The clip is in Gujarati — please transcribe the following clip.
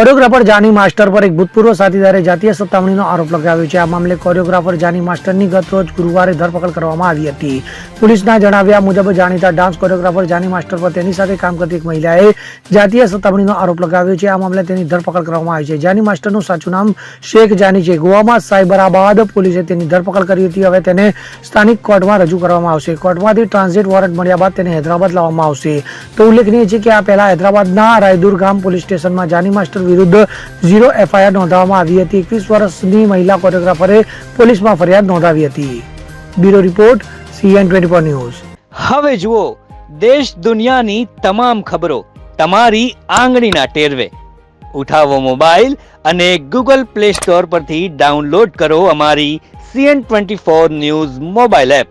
કોરિયોગ્રાફર જાની માસ્ટર પર એક ભૂતપૂર્વ સાથીદારે જાતીય સતામણીનો આરોપ લગાવ્યો છે. આ મામલે કોરિયોગ્રાફર જાની માસ્ટરની ગત રોજ ગુરુવારે ધરપકડ કરવામાં આવી હતી. પોલીસના જણાવ્યા મુજબ જાણીતા ડાન્સ કોરિયોગ્રાફર જાની માસ્ટર પર તેની સાથે કામ કરતી એક મહિલાએ જાતીય સતામણીનો આરોપ લગાવ્યો છે. આ મામલે તેની ધરપકડ કરવામાં આવી છે. જાની માસ્ટરનું સાચું નામ શેખ જાની છે. ગોવામાં સાયબરાબાદ પોલીસે તેની ધરપકડ કરી હતી. હવે તેને સ્થાનિક કોર્ટમાં રજૂ કરવામાં આવશે. કોર્ટમાંથી ટ્રાન્ઝિટ વોરંટ મળ્યા બાદ તેને હૈદરાબાદ લાવવામાં આવશે. તો ઉલ્લેખનીય છે કે આ પહેલા હૈદરાબાદના રાયદુર ગામ પોલીસ સ્ટેશનમાં જાની માસ્ટર વિરુદ્ધ ઝીરો એફઆઈઆર નોંધાવવામાં આવી હતી. એકવીસ વર્ષની મહિલા કોરિયોગ્રાફરે પોલીસમાં ફરિયાદ નોંધાવી હતી. Bureau report, CN twenty news. હવે જુઓ, દેશ દુનિયાની તમામ ખબરો તમારી આંગળીના ટેરવે. ઉઠાવો મોબાઈલ અને ગૂગલ પ્લે સ્ટોર પરથી ડાઉનલોડ કરો અમારી CN twenty four news mobile app.